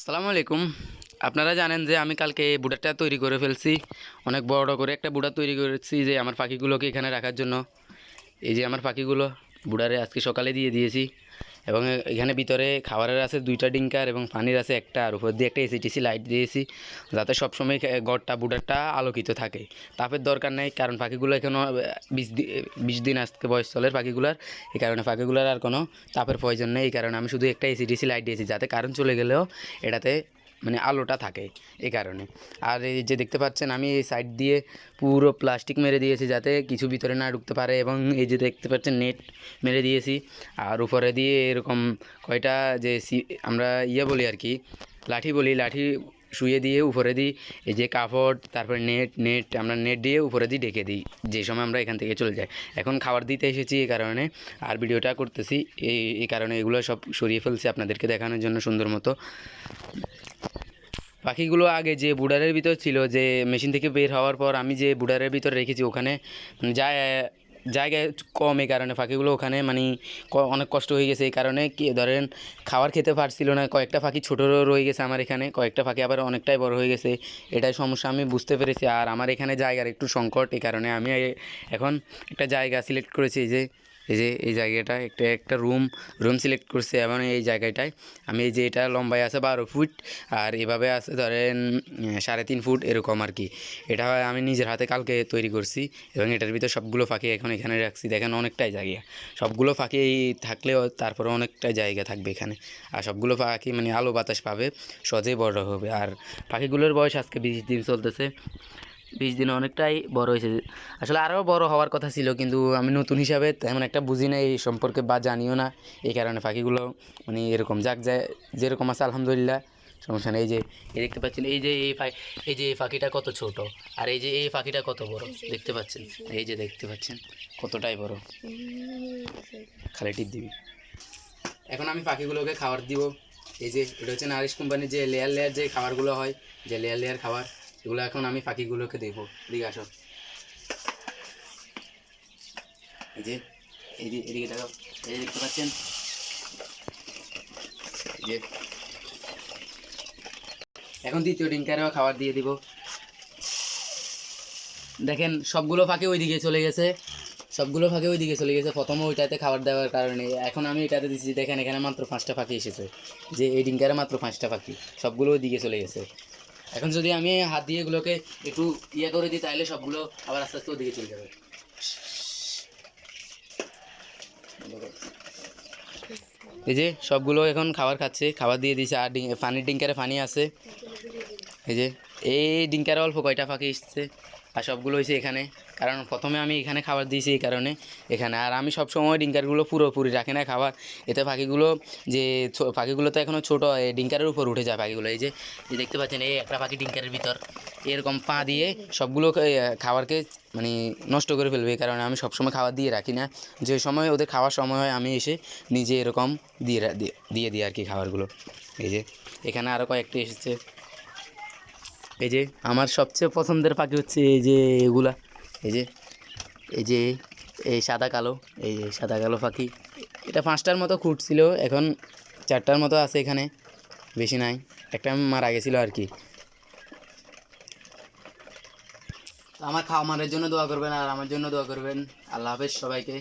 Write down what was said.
আসসালামু আলাইকুম। আপনারা জানেন যে আমি কালকে বুড়াটা তৈরি করে ফেলছি। অনেক বড় করে একটা বুড়া তৈরি করেছি যে আমার পাখিগুলোকে এখানে রাখার জন্য। এই যে আমার পাখিগুলো, বুড়ারে আজকে সকালে দিয়ে দিয়েছি। এবং এখানে ভিতরে খাবারের আছে দুইটা ডিঙ্কার এবং পানির আছে একটা, আর উপর দিয়ে একটা এসিটিসি লাইট দিয়েছি, যাতে সবসময় গড়টা বুড়াটা আলোকিত থাকে। তাপের দরকার নেই, কারণ পাখিগুলো এখনও বিশ বিশ দিন আজকে বয়স চলের পাখিগুলার এই কারণে পাখিগুলোর আর কোনো তাপের প্রয়োজন নেই। এই কারণে আমি শুধু একটা এসিটিসি লাইট দিয়েছি, যাতে কারণ চলে গেলেও এটাতে মানে আলোটা থাকে এই কারণে। আর এই যে দেখতে পাচ্ছেন আমি এই সাইড দিয়ে পুরো প্লাস্টিক মেরে দিয়েছি যাতে কিছু ভিতরে না ঢুকতে পারে এবং এই যে দেখতে পাচ্ছেন নেট মেরে দিয়েছি। আর উপরে দিয়ে এরকম কয়টা যে আমরা ইয়ে বলি আর কি, লাঠি বলি, লাঠি শুয়ে দিয়ে উপরে দিই, এই যে কাপড়, তারপরে নেট নেট আমরা নেট দিয়ে উপরে দিয়ে ডেকে দিই, যে সময় আমরা এখান থেকে চলে যাই। এখন খাবার দিতে এসেছি এই কারণে, আর ভিডিওটা করতেছি, এই এই কারণে এগুলো সব সরিয়ে ফেলছি আপনাদেরকে দেখানোর জন্য সুন্দর মতো। পাখিগুলো আগে যে বুডারের ভিতর ছিল, যে মেশিন থেকে বের হওয়ার পর আমি যে বুডারের ভিতর রেখেছি, ওখানে যায়, জায়গায় কম এই কারণে। পাখিগুলো ওখানে মানে অনেক কষ্ট হয়ে গেছে এই কারণে। কি, ধরেন খাবার খেতে পারছিল না, কয়েকটা পাখি ছোটো রয়ে গেছে আমার এখানে, কয়েকটা পাখি আবার অনেকটাই বড় হয়ে গেছে। এটাই সমস্যা, আমি বুঝতে পেরেছি। আর আমার এখানে জায়গার একটু সংকট, এই কারণে আমি এখন একটা জায়গা সিলেক্ট করেছি যে এই যে, এই জায়গাটা একটা একটা রুম রুম সিলেক্ট করছে এবং এই জায়গাটায়। আমি এই যে, এটা লম্বায় আছে বারো ফুট, আর এভাবে আছে ধরেন সাড়ে তিন ফুট এরকম আর কি। এটা আমি নিজের হাতে কালকে তৈরি করছি, এবং এটার ভিতরে সবগুলো ফাঁকি এখন এখানে রাখছি। দেখেন অনেকটাই জায়গা। সবগুলো ফাঁকি থাকলেও তারপরে অনেকটা জায়গা থাকবে এখানে। আর সবগুলো পাখি মানে আলো বাতাস পাবে, সহজেই বড় হবে। আর পাখিগুলোর বয়স আজকে বিশ দিন চলতেছে। বিশ দিনে অনেকটাই বড় হয়েছে। আসলে আরও বড় হওয়ার কথা ছিল, কিন্তু আমি নতুন হিসাবে তেমন একটা বুঝি না এই সম্পর্কে বা জানিও না। এই কারণে পাখিগুলো মানে এরকম যাক যায়, যেরকম আছে আলহামদুলিল্লাহ, সমস্যা নেই। এই যে, এই দেখতে পাচ্ছেন, এই যে এই এই যে এই পাখিটা কত ছোট, আর এই যে এই পাখিটা কত বড়, দেখতে পাচ্ছেন? এই যে দেখতে পাচ্ছেন, কতটাই বড়। খালি টিপ দিবি। এখন আমি পাখিগুলোকে খাবার দিব। এই যে, এটা হচ্ছে নারিশ কোম্পানির যে লেয়ার লেয়ার যে খাবারগুলো হয়, যে লেয়ার লেয়ার খাবার এগুলো এখন আমি পাখিগুলোকে দেবো এদিকে আসো। এই যে এদিকে দেখো, এই দেখতে পাচ্ছেন? এখন দ্বিতীয় ডিঙ্কারেও খাবার দিয়ে দিব। দেখেন, সবগুলো ফাঁকে ওইদিকে চলে গেছে। সবগুলো ফাঁকে ওইদিকে চলে গেছে। প্রথমে ওইটাতে খাবার দেওয়ার কারণে। এখন আমি এটাতে দিচ্ছি দেখেন, এখানে মাত্র পাঁচটা পাখি এসেছে। যে, এই ডিঙ্কারে মাত্র পাঁচটা পাখি সবগুলো ওইদিকে চলে গেছে। এখন যদি আমি হাত দিয়ে এগুলোকে একটু ইয়ে করে দিই, তাহলে সবগুলো আবার আস্তে আস্তে ওদিকে চলে যাবে। এই যে সবগুলো এখন খাবার খাচ্ছে, খাবার দিয়ে দিয়েছে, আর পানির ডিঙ্কারে পানি আছে। এই যে এই ডিঙ্কারে অল্প কয়টা পাখি এসছে আর সবগুলো হয়েছে এখানে। কারণ প্রথমে আমি এখানে খাবার দিয়েছি এই কারণে এখানে। আর আমি সব সময় ডিঙ্কারগুলো পুরোপুরি রাখি না খাবার। এতে পাখিগুলো যে পাখিগুলো তো এখনও ছোটো ডিঙ্কারের উপর উঠে যায় পাখিগুলো এই যে দেখতে পাচ্ছেন, এই একটা পাখি ডিঙ্কারের ভিতর। এরকম পা দিয়ে সবগুলো খাবারকে মানে নষ্ট করে ফেলবে। এই কারণে আমি সবসময় খাবার দিয়ে রাখি না। যে সময় ওদের খাওয়ার সময় হয়, আমি এসে নিজে এরকম দিয়ে- দিয়ে দিই আর কি খাবারগুলো। এই যে, এখানে আরও কয়েকটি এসেছে। এই যে আমার সবচেয়ে পছন্দের পাখি হচ্ছে এই যে এগুলা। এই যে এই যে, এই সাদা কালো, এই যে সাদা কালো পাখি। এটা পাঁচটার মতো খুঁটছিল এখন চারটার মতো আছে এখানে, বেশি নাই। একটা মারা গেছিল আর কি। আমার খাওয়া খাওয়ার জন্য দোয়া করবেন আর আমার জন্য দোয়া করবেন। আল্লাহ হাফেজ সবাইকে।